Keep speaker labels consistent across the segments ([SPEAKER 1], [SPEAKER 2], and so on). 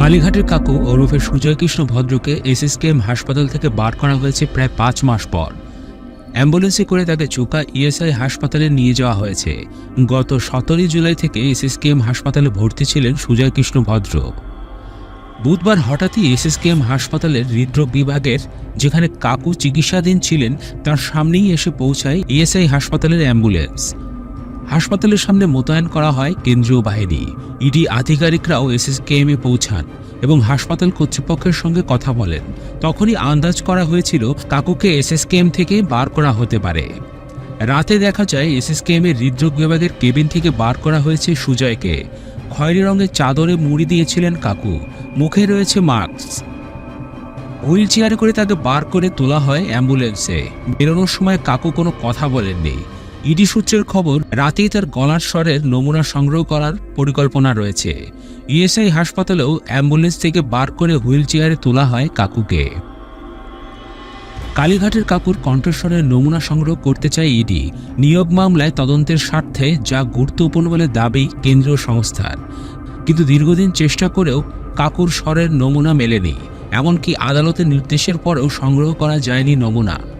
[SPEAKER 1] কালীঘাটের কাকু ওরফে সুজয় কৃষ্ণ ভদ্রকে এসএসকেএম হাসপাতাল থেকে বার করা হয়েছে প্রায় পাঁচ মাস পর। অ্যাম্বুলেন্সে করে তাকে চুকা ইএসআই হাসপাতালে নিয়ে যাওয়া হয়েছে। গত সতেরোই জুলাই থেকে এসএসকেএম হাসপাতালে ভর্তি ছিলেন সুজয় কৃষ্ণ ভদ্র। বুধবার হঠাৎই এসএসকেএম হাসপাতালের হৃদরোগ বিভাগের যেখানে কাকু চিকিৎসাধীন ছিলেন, তার সামনেই এসে পৌঁছায় ইএসআই হাসপাতালের অ্যাম্বুলেন্স। হাসপাতালের সামনে মোতায়েন করা হয় কেন্দ্রীয় বাহিনী। ইডি আধিকারিকরাও এসএসকেএমে পৌঁছান এবং হাসপাতাল কর্তৃপক্ষের সঙ্গে কথা বলেন। তখনই আন্দাজ করা হয়েছিল কাকুকে এসএসকেএম থেকে বার করা হতে পারে। রাতে দেখা যায় এসএসকেএম এর হৃদরোগ বিভাগের কেবিন থেকে বার করা হয়েছে সুজয়কে। খয়েরি রঙের চাদরে মুড়ি দিয়েছিলেন কাকু। মুখে রয়েছে মাস্ক। হুইল চেয়ারে করে তাকে বার করে তোলা হয় অ্যাম্বুলেন্সে। বেরোনোর সময় কাকু কোনো কথা বলেননি। ইডি সূত্রের খবর, রাতেই তার গলার স্বরের নমুনা সংগ্রহ করার পরিকল্পনা রয়েছে। ইএসআই হাসপাতালেও অ্যাম্বুলেন্স থেকে বার করে হুইল চেয়ারে তোলা হয় কাকুকে। কালীঘাটের কাকুর কণ্ঠস্বরের নমুনা সংগ্রহ করতে চায় ইডি। নিয়োগ মামলায় তদন্তের স্বার্থে যা গুরুত্বপূর্ণ বলে দাবি কেন্দ্রীয় সংস্থার। কিন্তু দীর্ঘদিন চেষ্টা করেও কাকুর স্বরের নমুনা মেলেনি। এমনকি আদালতের নির্দেশের পরেও সংগ্রহ করা যায়নি নমুনা।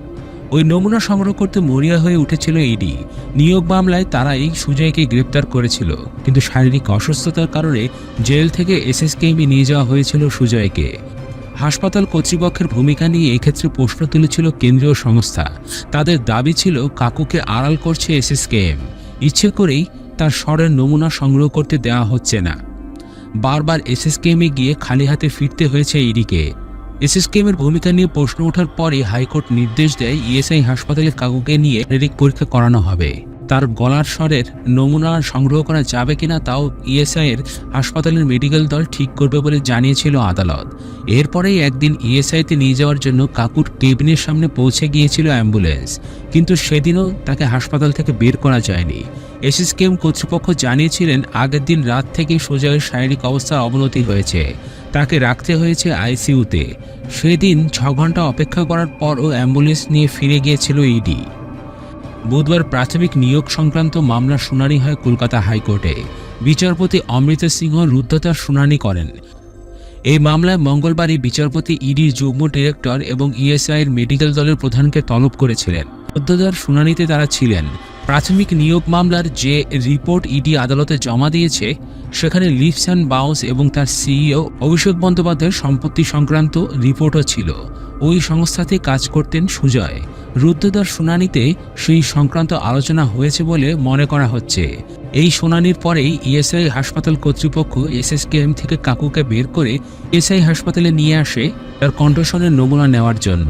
[SPEAKER 1] ওই নমুনা সংগ্রহ করতে মরিয়া হয়ে উঠেছিল ইডি। নিয়োগ মামলায় তারা এই সুজয়কে গ্রেপ্তার করেছিল। কিন্তু শারীরিক অসুস্থতার কারণে জেল থেকে এসএসকেএমে নিয়ে যাওয়া হয়েছিল সুজয়কে। হাসপাতাল কর্তৃপক্ষের ভূমিকা নিয়ে এক্ষেত্রে প্রশ্ন তুলেছিল কেন্দ্রীয় সংস্থা। তাদের দাবি ছিল, কাকুকে আড়াল করছে এসএসকেএম। ইচ্ছে করেই তার স্বরের নমুনা সংগ্রহ করতে দেওয়া হচ্ছে না। বারবার এসএসকেএমে গিয়ে খালি হাতে ফিরতে হয়েছে ইডিকে। এসএসকেএমের ভূমিকা নিয়ে প্রশ্ন ওঠার পরে হাইকোর্ট নির্দেশ দেয় ইএসআই হাসপাতালে কাকুকে নিয়ে শারীরিক পরীক্ষা করানো হবে। তার গলার স্বরের নমুনা সংগ্রহ করা যাবে কিনা তাও ইএসআই এর হাসপাতালের মেডিকেল দল ঠিক করবে বলে জানিয়েছিল আদালত। এরপরেই একদিন ইএসআইতে নিয়ে যাওয়ার জন্য কাকুর কেবিনের সামনে পৌঁছে গিয়েছিল অ্যাম্বুলেন্স। কিন্তু সেদিনও তাকে হাসপাতাল থেকে বের করা যায়নি। এসএসকেএম কর্তৃপক্ষ জানিয়েছিলেন, আগের দিন রাত থেকেই সোজা শারীরিক অবস্থার অবনতি হয়েছে। তাকে রাখতে হয়েছে আইসিইউতে। সেদিন ছ ঘণ্টা অপেক্ষা করার পরও অ্যাম্বুলেন্স নিয়ে ফিরে গিয়েছিল ইডি। বুধবার প্রাথমিক নিয়োগ সংক্রান্ত মামলার শুনানি হয় কলকাতা হাইকোর্টে। বিচারপতি অমৃত সিংহ রুদ্ধতার শুনানি করেন। এই মামলায় মঙ্গলবারই বিচারপতি ইডির যুগ্ম ডিরেক্টর এবং ইএসআইয়ের মেডিকেল দলের প্রধানকে তলব করেছিলেন। রুদ্ধতার শুনানিতে তারা ছিলেন। প্রাথমিক নিয়োগ মামলার যে রিপোর্ট ইডি আদালতে জমা দিয়েছে, সেখানে লিপস অ্যান্ড বাউন্স এবং তার সিইও অভিষেক বন্দ্যোপাধ্যায়ের সম্পত্তি সংক্রান্ত রিপোর্টও ছিল। ওই সংস্থাতে কাজ করতেন সুজয়। রুদ্ধদ্বার শুনানিতে সেই সংক্রান্ত আলোচনা হয়েছে বলে মনে করা হচ্ছে। এই শুনানির পরেই ইএসআই হাসপাতাল কর্তৃপক্ষ এসএসকেএম থেকে কাকুকে বের করে এসআই হাসপাতালে নিয়ে আসে তার কণ্ঠস্বরের নমুনা নেওয়ার জন্য।